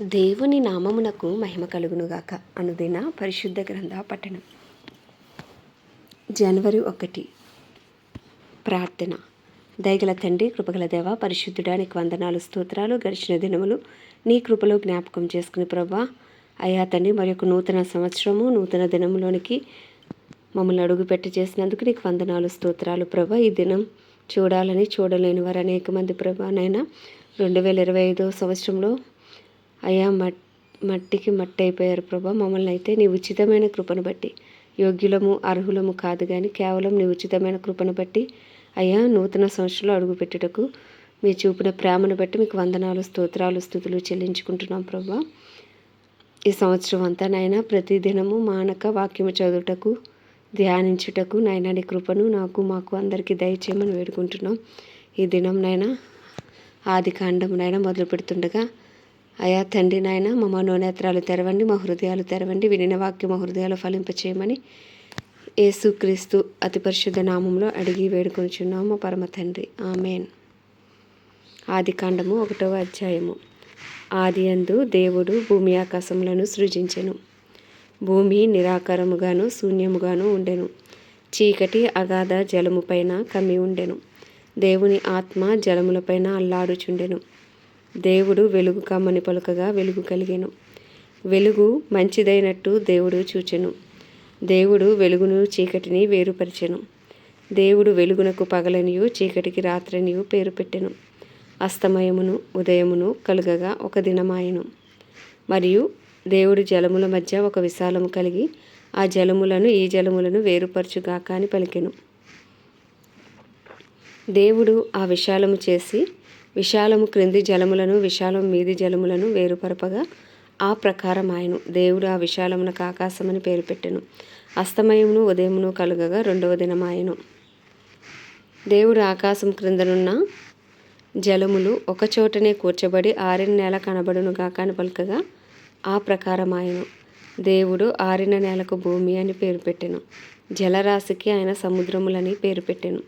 దేవుని నామమునకు మహిమ కలుగునుగాక. అనుదిన పరిశుద్ధ గ్రంథ పట్టణం. జనవరి ఒకటి. ప్రార్థన. దయగల తండ్రి కృపగల దేవ పరిశుద్ధుడానికి వందనాలు స్తోత్రాలు గడిచిన దినములు నీ కృపలో జ్ఞాపకం చేసుకుని ప్రభా. అయ్యా తండ్రి మరి యొక్క నూతన సంవత్సరము నూతన దినములోనికి మమ్మల్ని అడుగుపెట్టి చేసినందుకు నీకు వందనాలు స్తోత్రాలు ప్రభా. ఈ దినం చూడాలని చూడలేని వారు అనేక మంది ప్రభా. నైనా రెండు వేల ఇరవై ఐదో సంవత్సరంలో అయ్యా మట్ మట్టికి మట్టి అయిపోయారు ప్రభా. మమ్మల్ని అయితే నీ ఉచితమైన కృపను బట్టి యోగ్యులము అర్హులము కాదు కానీ కేవలం నీ ఉచితమైన కృపను బట్టి అయ్యా నూతన సంవత్సరంలో అడుగుపెట్టుటకు మీ చూపిన ప్రేమను బట్టి మీకు వందనాలు స్తోత్రాలు స్థుతులు చెల్లించుకుంటున్నాం ప్రభా. ఈ సంవత్సరం అంతా నాయన ప్రతిదినము మానక వాక్యము చదువుటకు ధ్యానించుటకు నాయన నీ కృపను నాకు మాకు అందరికీ దయచేయమని వేడుకుంటున్నాం. ఈ దినం నైనా ఆది కాండం నైనా మొదలు పెడుతుండగా అయా తండ్రి నాయన మా మనోనేత్రాలు తెరవండి మా హృదయాలు తెరవండి వినిన వాక్యం మా హృదయాలు ఫలింపచేయమని యేసుక్రీస్తు అతి పరిశుద్ధ నామంలో అడిగి వేడుకొనిచున్నాము పరమ తండ్రి. ఆమెన్. ఆది కాండము ఒకటవ అధ్యాయము. ఆది అందు దేవుడు భూమి ఆకాశములను సృజించెను. భూమి నిరాకారముగాను శూన్యముగాను ఉండెను. చీకటి అగాధ జలముపైన కమ్మి ఉండెను. దేవుని ఆత్మ జలములపైన అల్లాడుచుండెను. దేవుడు వెలుగు కమ్మని పలుకగా వెలుగు కలిగెను. వెలుగు మంచిదైనట్టు దేవుడు చూచెను. దేవుడు వెలుగును చీకటిని వేరుపరిచెను. దేవుడు వెలుగునకు పగలనియు చీకటికి రాత్రనియు పేరు పెట్టెను. అస్తమయమును ఉదయమును కలుగగా ఒక దినమాయను. మరియు దేవుడు జలముల మధ్య ఒక విశాలము కలిగి ఆ జలములను ఈ జలములను వేరుపరచుగాక అని పలికెను. దేవుడు ఆ విశాలము చేసి విశాలము క్రింది జలములను విశాలం మీది జలములను వేరుపరపగా ఆ ప్రకారం ఆయను దేవుడు ఆ విశాలమునకు ఆకాశమని పేరు పెట్టెను. అస్తమయమును ఉదయమును కలుగగా రెండవ దినమాయను. దేవుడు ఆకాశం క్రిందనున్న జలములు ఒకచోటనే కూర్చబడి ఆరిన నేల కనబడును కాకాని పలుకగా ఆ ప్రకారం ఆయను దేవుడు ఆరిన నేలకు భూమి అని పేరు పెట్టెను. జలరాశికి ఆయన సముద్రములని పేరు పెట్టెను.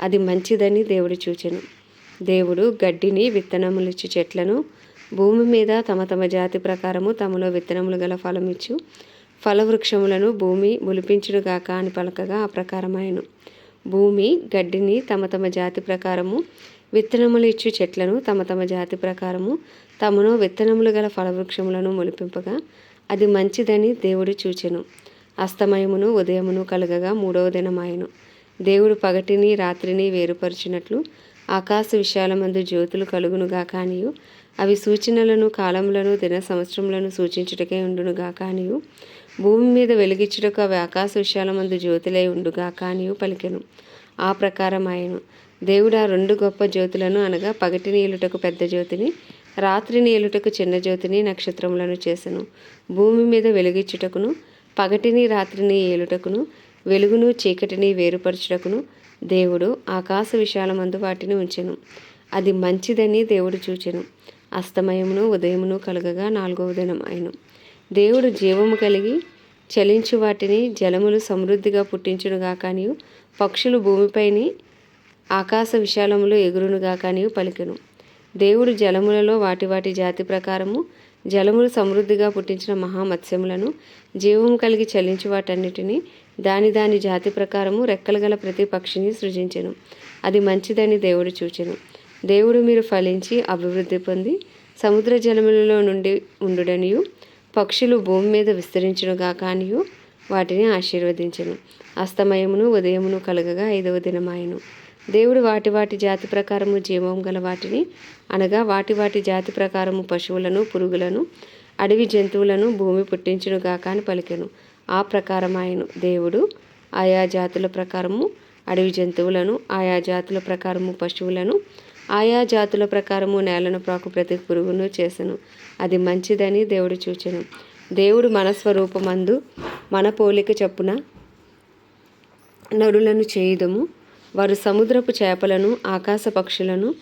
అది మంచిదని దేవుడు చూచెను. దేవుడు గడ్డిని విత్తనములిచ్చు చెట్లను భూమి మీద తమ తమ జాతి ప్రకారము తమలో విత్తనములు గల ఫలమిచ్చు ఫలవృక్షములను భూమి ములిపించుడుగాక అని పలకగా ఆ ప్రకారమాయను. భూమి గడ్డిని తమ తమ జాతి ప్రకారము విత్తనములు ఇచ్చు చెట్లను తమ తమ జాతి ప్రకారము తమను విత్తనములు గల ఫలవృక్షములను మొలిపింపగా అది మంచిదని దేవుడు చూచెను. అస్తమయమును ఉదయమును కలగగా మూడవ దినమాయను. దేవుడు పగటిని రాత్రిని వేరుపరిచినట్లు ఆకాశ విశాలమందు జ్యోతులు కలుగునుగా కానియు. అవి సూచనలను కాలములను దిన సంవత్సరములను సూచించుటకే ఉండునుగా కానియు. భూమి మీద వెలిగించుటకు అవి ఆకాశ విశాలమందు జ్యోతులై ఉండుగా కానియు పలికెను. ఆ ప్రకారం ఆయను దేవుడు ఆ రెండు గొప్ప జ్యోతులను అనగా పగటి నీలుటకు పెద్ద జ్యోతిని రాత్రి నీలుటకు చిన్న జ్యోతిని నక్షత్రములను చేసెను. భూమి మీద వెలిగించుటకును పగటిని రాత్రిని ఏలుటకును వెలుగును చీకటిని వేరుపరచుటకును దేవుడు ఆకాశ విశాలమందు వాటిని ఉంచెను. అది మంచిదని దేవుడు చూచెను. అస్తమయమును ఉదయమును కలగగా నాలుగవ దినం అయిను. దేవుడు జీవము కలిగి చలించు వాటిని జలములు సమృద్ధిగా పుట్టించునుగా కానీ పక్షులు భూమిపైని ఆకాశ విశాలములు ఎగురునుగా కానీ పలికెను. దేవుడు జలములలో వాటి వాటి జాతి ప్రకారము జలములు సమృద్ధిగా పుట్టించిన మహామత్స్యములను జీవము కలిగి చలించు వాటన్నిటిని దాని దాని జాతి ప్రకారము రెక్కలు గల ప్రతి పక్షిని సృజించెను. అది మంచిదని దేవుడు చూచెను. దేవుడు మీరు ఫలించి అభివృద్ధి పొంది సముద్ర జలములలో నుండి ఉండుడనియు పక్షులు భూమి మీద విస్తరించునుగా కానియు వాటిని ఆశీర్వదించెను. అస్తమయమును ఉదయమును కలగగా ఐదవ దినమాయను. దేవుడు వాటి వాటి జాతి ప్రకారము జీవం గల వాటిని అనగా వాటి వాటి జాతి ప్రకారము పశువులను పురుగులను అడవి జంతువులను భూమి పుట్టించునుగాక అని పలికెను. ఆ ప్రకారం ఆయన దేవుడు ఆయా జాతుల ప్రకారము అడవి జంతువులను ఆయా జాతుల ప్రకారము పశువులను ఆయా జాతుల ప్రకారము నేలను ప్రాకు ప్రతి పురుగును చేసెను. అది మంచిదని దేవుడు చూచెను. దేవుడు మన స్వరూపమందు మన పోలిక చొప్పున నరులను చేయుదము. వారు సముద్రపు చేపలను ఆకాశ పక్షులను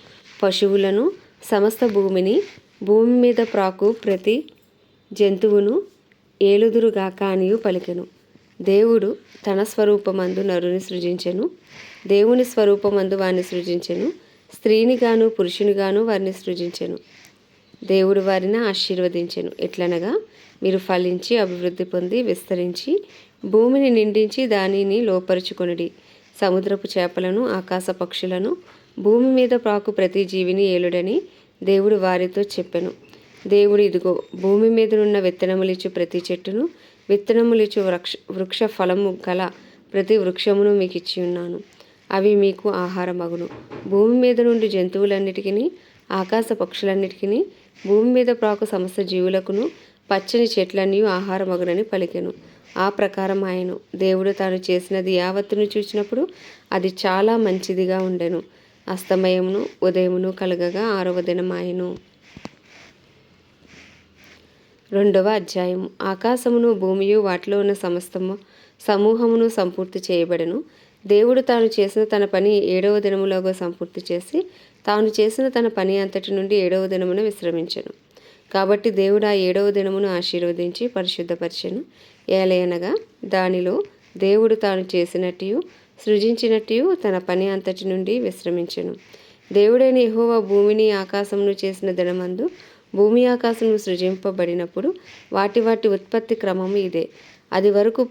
పశువులను సమస్త భూమిని భూమి మీద ప్రాకు ప్రతి జంతువును ఏలుదురుగాక అనియు పలికెను. దేవుడు తన స్వరూపమందు నరుని సృజించెను. దేవుని స్వరూపమందు వారిని సృజించెను. స్త్రీనిగాను పురుషునిగాను వారిని సృజించెను. దేవుడు వారిని ఆశీర్వదించెను. ఎట్లనగా మీరు ఫలించి అభివృద్ధి పొంది విస్తరించి భూమిని నిండించి దానిని లోపరుచుకొనుడి. సముద్రపు చేపలను ఆకాశ పక్షులను భూమి మీద ప్రాకు ప్రతి జీవిని ఏలుడని దేవుడు వారితో చెప్పెను. దేవుడు ఇదిగో భూమి మీదనున్న విత్తనములిచ్చు ప్రతి చెట్టును విత్తనములిచ్చు వృక్ష వృక్ష ఫలము గల ప్రతి వృక్షమును మీకు ఇచ్చి ఉన్నాను. అవి మీకు ఆహారమగును. భూమి మీద నుండి జంతువులన్నిటికీ ఆకాశ పక్షులన్నిటికీ భూమి మీద ప్రాకు సమస్త జీవులకును పచ్చని చెట్లన్నీ ఆహారమగునని పలికెను. ఆ ప్రకారం ఆయను దేవుడు తాను చేసినది యావత్తును చూసినప్పుడు అది చాలా మంచిదిగా ఉండెను. అస్తమయమును ఉదయమును కలగగా ఆరవ దినమాయను. రెండవ అధ్యాయము. ఆకాశమును భూమియు వాటిలో ఉన్న సమస్తము సమూహమును సంపూర్తి చేయబడను. దేవుడు తాను చేసిన తన పని ఏడవ దినములోగా సంపూర్తి చేసి తాను చేసిన తన పని అంతటి నుండి ఏడవ దినమున విశ్రమించను. కాబట్టి దేవుడు ఆ ఏడవ దినమును ఆశీర్వదించి పరిశుద్ధపరిచెను. ఏలయనగా దానిలో దేవుడు తాను చేసినట్టు సృజించినట్టు తన పని అంతటి నుండి విశ్రమించెను. దేవుడైన ఎహోవా భూమిని ఆకాశమును చేసిన దినమందు భూమి ఆకాశము సృజింపబడినప్పుడు వాటి వాటి ఉత్పత్తి క్రమము ఇదే. అది వరకు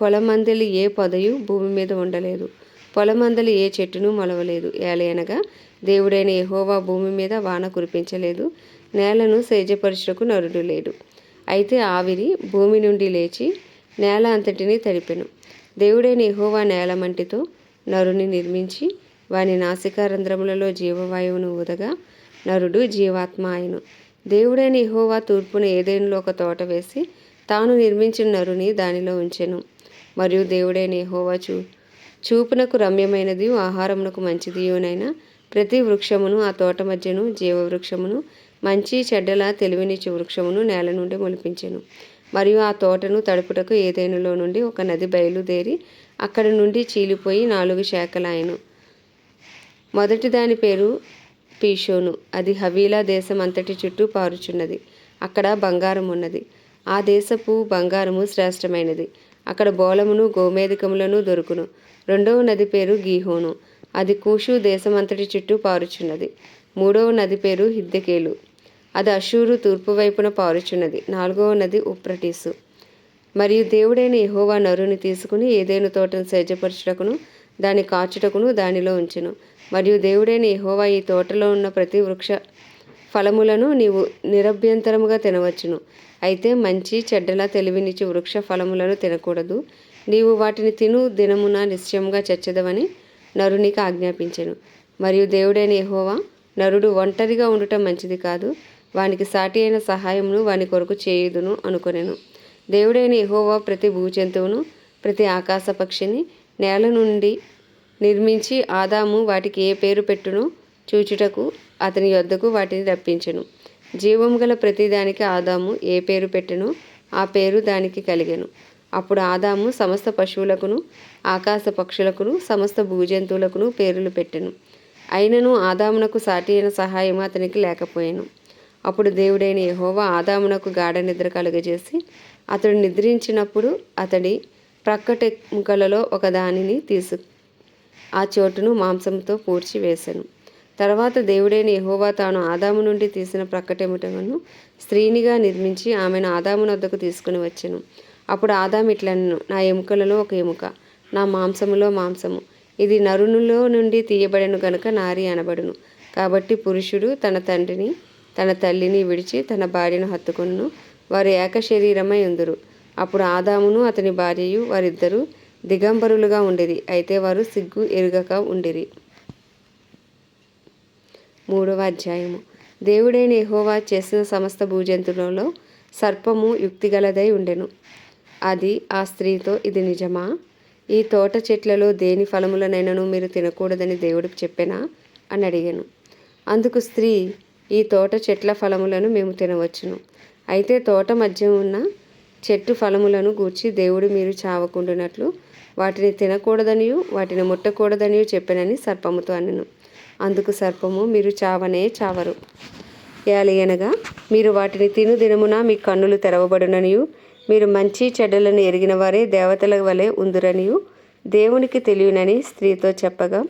పొలమందలి ఏ పొదయు భూమి మీద ఉండలేదు. పొలమందలి ఏ చెట్టును మొలవలేదు. ఏలయనగా దేవుడైన ఎహోవా భూమి మీద వాన కురిపించలేదు. నేలను సేజపరచుటకు నరుడు లేడు. అయితే ఆవిరి భూమి నుండి లేచి నేల అంతటిని తడిపెను. దేవుడైన ఎహోవా నేల మంటితో నరుని నిర్మించి వాని నాసికారంధ్రములలో జీవవాయువును ఊదగా నరుడు జీవాత్మ ఆయను దేవుడైన ఇహోవా తూర్పున ఏదేనులో ఒక తోట వేసి తాను నిర్మించిన నరుని దానిలో ఉంచెను. మరియు దేవుడైన ఇహోవా చూ చూపునకు రమ్యమైనది ఆహారమునకు మంచిదియునైనా ప్రతి వృక్షమును ఆ తోట మధ్యను జీవవృక్షమును మంచి చెడ్డల తెలివినిచ్చు వృక్షమును నేల నుండి మొలిపించెను. మరియు ఆ తోటను తడుపుటకు ఏదేనులో నుండి ఒక నది బయలుదేరి అక్కడి నుండి చీలిపోయి నాలుగు శాఖలాయను. మొదటి దాని పేరు పీషోను. అది హవీలా దేశం అంతటి చుట్టూ పారుచున్నది. అక్కడ బంగారం ఉన్నది ఆ దేశపు బంగారము శ్రేష్టమైనది. అక్కడ బోలమును గోమేధికములను దొరుకును. రెండవ నది పేరు గీహోను. అది కూషు దేశమంతటి చుట్టూ పారుచున్నది. మూడవ నది పేరు హిద్దెకేలు. అది అషూరు తూర్పు వైపున పారుచున్నది. నాలుగవ నది ఉప్రటీసు. మరియు దేవుడైన ఎహోవా నరుని తీసుకుని ఏదైనా తోటను సేజపరచుటకును దాని కాచుటకును దానిలో ఉంచెను. మరియు దేవుడైన యహోవా ఈ తోటలో ఉన్న ప్రతి వృక్ష ఫలములను నీవు నిరభ్యంతరముగా తినవచ్చును. అయితే మంచి చెడ్డల తెలివినిచ్చు వృక్ష ఫలములను తినకూడదు. నీవు వాటిని తిను దినమున నిశ్చయముగా చచ్చదవని నరునికి ఆజ్ఞాపించెను. మరియు దేవుడైన యహోవా నరుడు ఒంటరిగా ఉండటం మంచిది కాదు. వానికి సాటి అయిన సహాయమును వాని కొరకు చేయుదును అనుకొనెను. దేవుడైన యహోవా ప్రతి భూజంతువును ప్రతి ఆకాశ పక్షిని నేల నుండి నిర్మించి ఆదాము వాటికి ఏ పేరు పెట్టునో? చూచుటకు అతని యొద్దకు వాటిని రప్పించెను. జీవం గల ప్రతిదానికి ఆదాము ఏ పేరు పెట్టెనో? ఆ పేరు దానికి కలిగెను. అప్పుడు ఆదాము సమస్త పశువులకును ఆకాశ పక్షులకును సమస్త భూజంతువులకును పేర్లు పెట్టెను. అయినను ఆదామునకు సాటి అయిన సహాయం అతనికి లేకపోయాను. అప్పుడు దేవుడైన యహోవా ఆదామునకు గాఢ నిద్ర కలుగజేసి అతడు నిద్రించినప్పుడు అతడి ప్రక్కటెముకలలో ఒక దానిని తీసుకు ఆ చోటును మాంసంతో పూడ్చి వేశాను తర్వాత దేవుడైన యహోవా తాను ఆదాము నుండి తీసిన ప్రక్కటెముటను స్త్రీనిగా నిర్మించి ఆమెను ఆదాము వద్దకు తీసుకుని వచ్చాను. అప్పుడు ఆదాము ఇట్లనను నా ఎముకలలో ఒక ఎముక నా మాంసములో మాంసము. ఇది నరునులో నుండి తీయబడను గనుక నారి అనబడును. కాబట్టి పురుషుడు తన తండ్రిని తన తల్లిని విడిచి తన భార్యను హత్తుకును వారు ఏక శరీరమై ఉందురు. అప్పుడు ఆదామును అతని భార్యయు వారిద్దరూ దిగంబరులుగా ఉండిరి. అయితే వారు సిగ్గు ఎరుగక ఉండిరి. మూడవ అధ్యాయము. దేవుడైన ఎహోవా చేసిన సమస్త భూజంతువులలో సర్పము యుక్తిగలదై ఉండెను. అది ఆ స్త్రీతో ఇది నిజమా? ఈ తోట చెట్లలో దేని ఫలములనైనను మీరు తినకూడదని దేవుడు చెప్పెనా అని అడిగాను. అందుకు స్త్రీ ఈ తోట చెట్ల ఫలములను మేము తినవచ్చును. అయితే తోట మధ్య ఉన్న చెట్టు ఫలములను గూర్చి దేవుడు మీరు చావకుండునట్లు వాటిని తినకూడదనియు వాటిని ముట్టకూడదనియు చెప్పానని సర్పముతో అనెను. అందుకు సర్పము మీరు చావనే చావరు. ఏలయనగా మీరు వాటిని తిను దినమున మీ కన్నులు తెరవబడుననియు మీరు మంచి చెడ్డలను ఎరిగిన వారే దేవతల వలె ఉందురనియు దేవునికి తెలియనని స్త్రీతో చెప్పగా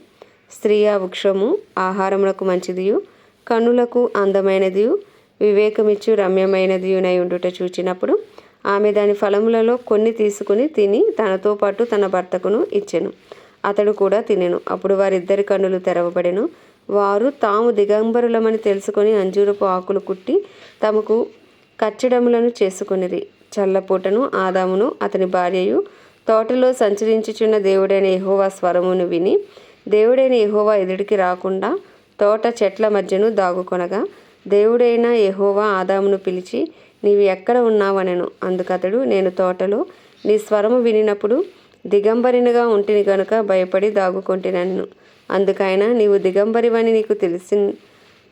స్త్రీ ఆ వృక్షము ఆహారములకు మంచిదియు కన్నులకు అందమైనదియు వివేకమిచ్చు రమ్యమైనదియునై ఉండుట చూచినప్పుడు ఆమె దాని ఫలములలో కొన్ని తీసుకుని తిని తనతో పాటు తన భర్తకును ఇచ్చెను. అతడు కూడా తినెను. అప్పుడు వారిద్దరి కన్నులు తెరవబడెను. వారు తాము దిగంబరులమని తెలుసుకొని అంజూరపు ఆకులు కుట్టి తమకు కచ్చడములను చేసుకునిరి. చల్లపూటను ఆదామును అతని భార్యయు తోటలో సంచరించుచున్న దేవుడైన ఎహోవా స్వరమును విని దేవుడైన ఎహోవా ఎదుటికి రాకుండా తోట చెట్ల మధ్యను దాగుకొనగా దేవుడైన ఎహోవా ఆదామును పిలిచి నీవు ఎక్కడ ఉన్నావనెను. అందుకతడు నేను తోటలో నీ స్వరము వినినప్పుడు దిగంబరినిగా ఉంటిని గనుక భయపడి దాగుకొంటినను. అందుకైనా నీవు దిగంబరివని నీకు తెలిసి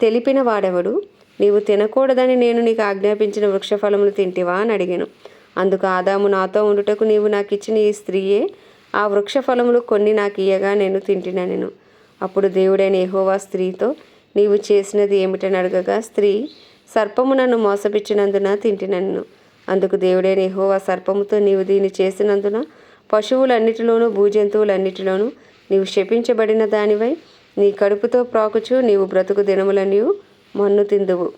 తెలిపిన వాడెవడు? నీవు తినకూడదని నేను నీకు ఆజ్ఞాపించిన వృక్షఫలములు తింటివా అని అడిగాను. అందుకు ఆదాము నాతో ఉండుటకు నీవు నాకు ఇచ్చిన ఈ స్త్రీయే ఆ వృక్ష ఫలములు కొన్ని నాకు ఇయ్యగా నేను తింటినా నేను అప్పుడు దేవుడైన ఎహోవా స్త్రీతో నీవు చేసినది ఏమిటని అడగగా స్త్రీ సర్పము నన్ను మోసపిచ్చినందున తింటినన్ను. అందుకు దేవుడైన యెహోవా సర్పముతో నీవు దీన్ని చేసినందున పశువులన్నిటిలోనూ భూజంతువులన్నిటిలోనూ నీవు శపించబడిన దానివై నీ కడుపుతో ప్రాకుచు నీవు బ్రతుకు దినములనియు మన్ను తిందువు.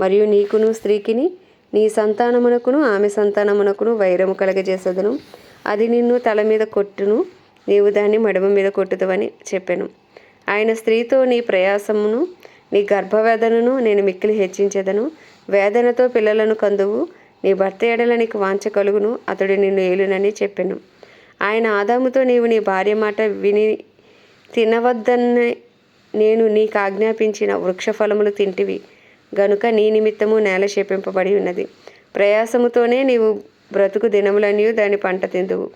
మరియు నీకును స్త్రీకిని నీ సంతానమునకును ఆమె సంతానమునకును వైరము కలగజేసదును. అది నిన్ను తల మీద కొట్టును నీవు దాన్ని మడమ మీద కొట్టుదవని చెప్పాను. ఆయన స్త్రీతో నీ ప్రయాసమును నీ గర్భవేదనను నేను మిక్కిలి హెచ్చించెదను. వేదనతో పిల్లలను కందువు. నీ భర్త ఎడల నీకు వాంచ కలుగును. అతడు నిన్ను ఏలునని చెప్పాను. ఆయన ఆదాముతో నీవు నీ భార్య మాట విని తినవద్దన్న నేను నీకు ఆజ్ఞాపించిన వృక్షఫలములు తింటివి. గనుక నీ నిమిత్తము నేల శపింపబడి ఉన్నది. ప్రయాసముతోనే నీవు బ్రతుకు దినములనియు దాని పంట తిందువు.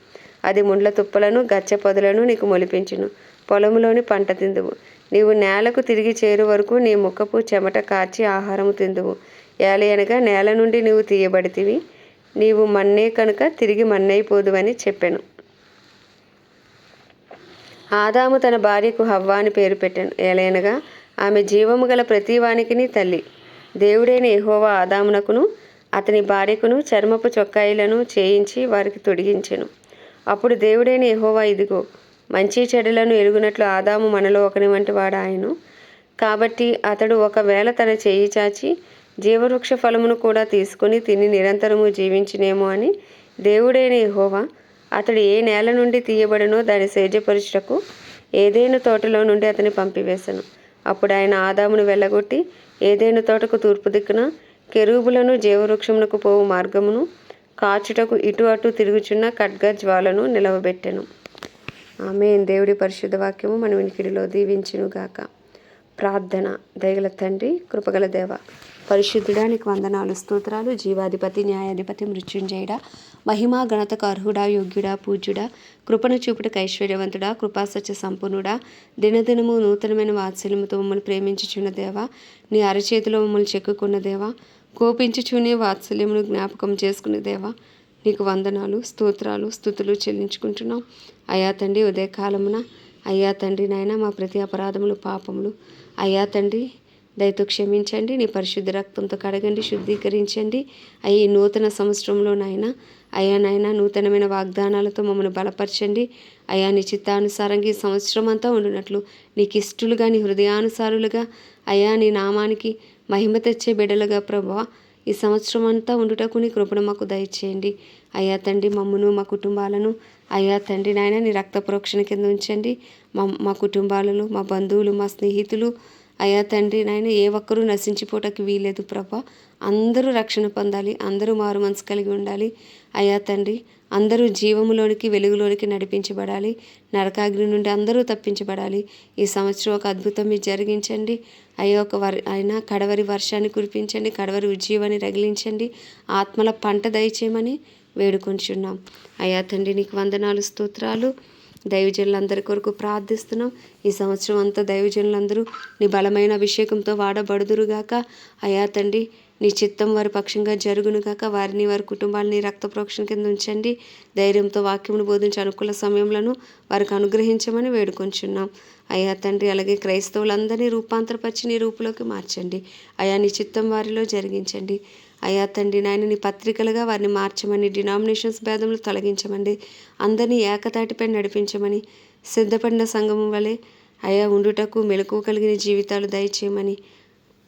అది ముండ్ల తుప్పలను గచ్చ పొదలను నీకు మొలిపించును. పొలములోని పంట తిందువు. నీవు నేలకు తిరిగి చేరు వరకు నీ ముఖపు చెమట కార్చి ఆహారము తిందువు. ఏలయనగా నేల నుండి నీవు తీయబడితివి. నీవు మన్నే కనుక తిరిగి మన్నైపోదువని చెప్పాను. ఆదాము తన భార్యకు హవ్వ అని పేరు పెట్టాను. ఏలయనగా ఆమె జీవము గల ప్రతివానికిని తల్లి. దేవుడైన ఎహోవా ఆదామునకును అతని భార్యకును చర్మపు చొక్కాయిలను చేయించి వారికి తొడిగించెను. అప్పుడు దేవుడైన ఎహోవా ఇదిగో మంచి చెడులను ఎరుగునట్లు ఆదాము మనలో ఒకని వంటి వాడాయను. కాబట్టి అతడు ఒకవేళ తన చేయి చాచి జీవవృక్ష ఫలమును కూడా తీసుకుని తిని నిరంతరము జీవించినేమో అని దేవుడైన హోవా అతడు ఏ నేల నుండి తీయబడనో దాని సేద్యపరుచుటకు ఏదైనా తోటలో నుండి అతని పంపివేశను అప్పుడు ఆయన ఆదామును వెళ్ళగొట్టి ఏదైనా తోటకు తూర్పు దిక్కున కెరూబులను జీవవృక్షమునకు పోవు మార్గమును కాచుటకు ఇటు అటు తిరుగుచున్న ఖడ్గ జ్వాలను నిలవబెట్టెను. ఆమె దేవుడి పరిశుద్ధ వాక్యము మన వినికిడిలో దీవించునుగాక. ప్రార్థన దయగల తండ్రి కృపగల దేవ పరిశుద్ధుడానికి వందనాలు స్తోత్రాలు జీవాధిపతి న్యాయాధిపతి మృత్యుంజయుడా మహిమా గణతకు అర్హుడా యోగ్యుడా పూజ్యుడా కృపను చూపుటకు ఐశ్వర్యవంతుడా కృపాసత్య సంపూర్ణుడా దినదినము నూతనమైన వాత్సల్యముతో మమ్మల్ని ప్రేమించుచున్న దేవా నీ అరచేతిలో మమ్మల్ని చెక్కుకున్న దేవా కోపించుచునే వాత్సల్యమును జ్ఞాపకం చేసుకునే దేవా నీకు వందనాలు స్తోత్రాలు స్థుతులు చెల్లించుకుంటున్నాం. అయ్యా తండ్రి ఉదయకాలమున అయ్యా తండ్రి నాయన మా ప్రతి అపరాధములు పాపములు అయ్యా తండ్రి దయతో క్షమించండి నీ పరిశుద్ధ రక్తంతో కడగండి శుద్ధీకరించండి. అయ్యి నూతన సంవత్సరంలో నాయన అయ్యా నాయన నూతనమైన వాగ్దానాలతో మమ్మల్ని బలపరచండి. అయ్యా నీ చిత్తానుసారంగా ఈ సంవత్సరం అంతా ఉండినట్లు నీకు ఇష్టలుగా నీ హృదయానుసారులుగా అయ్యా నీ నామానికి మహిమ తెచ్చే బిడ్డలుగా ప్రభా ఈ సంవత్సరం అంతా ఉండుటకు నీ కృపను మాకు దయచేయండి. అయ్యా తండ్రి మమ్మను మా కుటుంబాలను అయ్యా తండ్రి నాయన నీ రక్త ప్రోక్షణ కింద ఉంచండి. మా మా కుటుంబాలలో మా బంధువులు మా స్నేహితులు అయ్యా తండ్రి నాయన ఏ ఒక్కరూ నశించిపోవటానికి వీలేదు ప్రభా. అందరూ రక్షణ పొందాలి అందరూ మారు మనసు కలిగి ఉండాలి. అయ్యా తండ్రి అందరూ జీవములోనికి వెలుగులోనికి నడిపించబడాలి. నరకాగ్ని నుండి అందరూ తప్పించబడాలి. ఈ సంవత్సరం ఒక అద్భుతం మీరు జరిగించండి. అయ్యో ఒక వర్ అయినా కడవరి వర్షాన్ని కురిపించండి కడవరి ఉజ్జీవాన్ని రగిలించండి. ఆత్మల పంట దయచేయమని వేడుకొంచున్నాం. అయ్యా తండ్రి నీకు వందనాలు స్తోత్రాలు. దైవజనులందరి కొరకు ప్రార్థిస్తున్నాం. ఈ సంవత్సరం అంతా దైవజనులందరూ నీ బలమైన అభిషేకంతో వాడబడుదురుగాక. అయా తండ్రి నీ చిత్తం వారి పక్షంగా జరుగునుగాక. వారిని వారి కుటుంబాలని రక్త ప్రోక్షణ కింద ఉంచండి. ధైర్యంతో వాక్యమును బోధించే అనుకూల సమయంలో వారికి అనుగ్రహించమని వేడుకొంచున్నాం. అయ్యా తండ్రి అలాగే క్రైస్తవులందరినీ రూపాంతరపరిచి నీ రూపులోకి మార్చండి. అయా నీ చిత్తం వారిలో జరిగించండి. అయా తండ్రి నాయన నీ పత్రికలుగా వారిని మార్చమని డినామినేషన్స్ భేదములు తొలగించమండి. అందరినీ ఏకతాటిపై నడిపించమని సిద్ధపడిన సంఘము వలె అయా ఉండుటకు మెలకు కలిగిన జీవితాలు దయచేయమని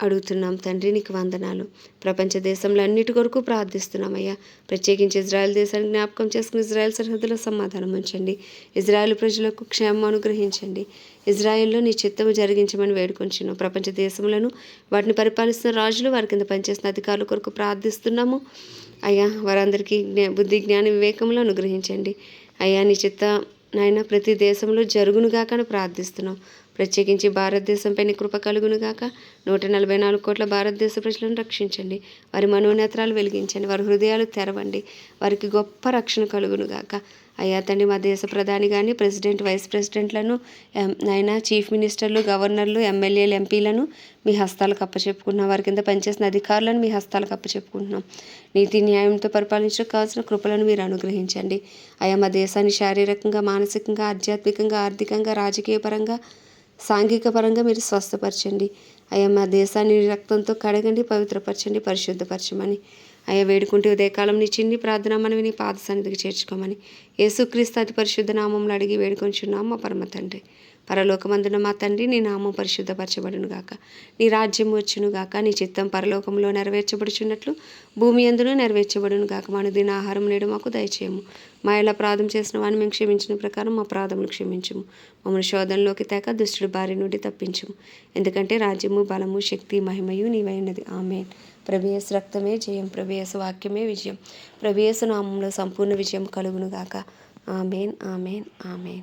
అడుగుతున్నాం. తండ్రి నీకు వందనాలు. ప్రపంచ దేశంలో అన్నిటి కొరకు ప్రార్థిస్తున్నామయ్యా. ప్రత్యేకించి ఇజ్రాయెల్ దేశాన్ని జ్ఞాపకం చేసుకుని ఇజ్రాయెల్ సరిహద్దులో సమాధానం ఉంచండి. ఇజ్రాయెల్ ప్రజలకు క్షేమం అనుగ్రహించండి. ఇజ్రాయెల్లో నీ చిత్తము జరిగించమని వేడుకొంచున్నాం ప్రపంచ దేశములను వాటిని పరిపాలిస్తున్న రాజులు వారి కింద పనిచేస్తున్న అధికారుల కొరకు ప్రార్థిస్తున్నాము. అయ్యా వారందరికీ జ్ఞా బుద్ధి జ్ఞాన వివేకములు అనుగ్రహించండి. అయ్యా నీ చిత్త నాయన ప్రతి దేశంలో జరుగునుగాకని ప్రార్థిస్తున్నాం. ప్రత్యేకించి భారతదేశంపై కృప కృప కలుగునుగాక నూట నలభై నాలుగు కోట్ల భారతదేశ ప్రజలను రక్షించండి. వారి మనోనేత్రాలు వెలిగించండి. వారి హృదయాలు తెరవండి. వారికి గొప్ప రక్షణ కలుగునుగాక అయ్యా తండ్రి మా దేశ ప్రధాని కానీ ప్రెసిడెంట్ వైస్ ప్రెసిడెంట్లను ఎం- చీఫ్ మినిస్టర్లు గవర్నర్లు ఎమ్మెల్యేలు ఎంపీలను మీ హస్తాలకు అప్పచెప్పుకుంటున్నాం. వారి కింద పనిచేసిన అధికారులను మీ హస్తాలకు అప్పచెప్పుకుంటున్నాం. నీతి న్యాయంతో పరిపాలించడం కావాల్సిన కృపలను మీరు అనుగ్రహించండి. అయ్యా మా దేశాన్ని శారీరకంగా మానసికంగా ఆధ్యాత్మికంగా ఆర్థికంగా రాజకీయపరంగా సాంఘిక పరంగా మీరు స్వస్థపరచండి. అయ్యా మా దేశాన్ని రక్తంతో కడగండి పవిత్రపరచండి పరిశుద్ధపరచమని. అయ్యా వేడుకుంటే ఉదయకాలం నీ చిన్ని ప్రార్థన మనవి నీ పాద సన్నిధికి చేర్చుకోమని. యేసుక్రీస్తు అతి పరిశుద్ధ నామంలో అడిగి వేడుకొంచున్నాం మా పరమ తండ్రి. పరలోకమందున మా తండ్రి నీ నామం పరిశుద్ధపరచబడును గాక. నీ రాజ్యం వచ్చును గాక. నీ చిత్తం పరలోకంలో నెరవేర్చబడుచున్నట్లు భూమి అందులో నెరవేర్చబడును గాక. మన దిన ఆహారం నేడు మాకు దయచేయము. మా ఇలా ప్రాధం చేసిన వాడిని మేము క్షమించిన ప్రకారం మా ప్రాధములు క్షమించము. మమ్మల్ని శోధనలోకి తేక దుష్టుడి బారి నుండి తప్పించము. ఎందుకంటే రాజ్యము బలము శక్తి మహిమయు నీవైనది ఆమెన్. ప్రభేయస్ రక్తమే జయం. ప్రభేయస్ వాక్యమే విజయం. ప్రభేయసు నామంలో సంపూర్ణ విజయం కలుగును గాక. Amen amen amen.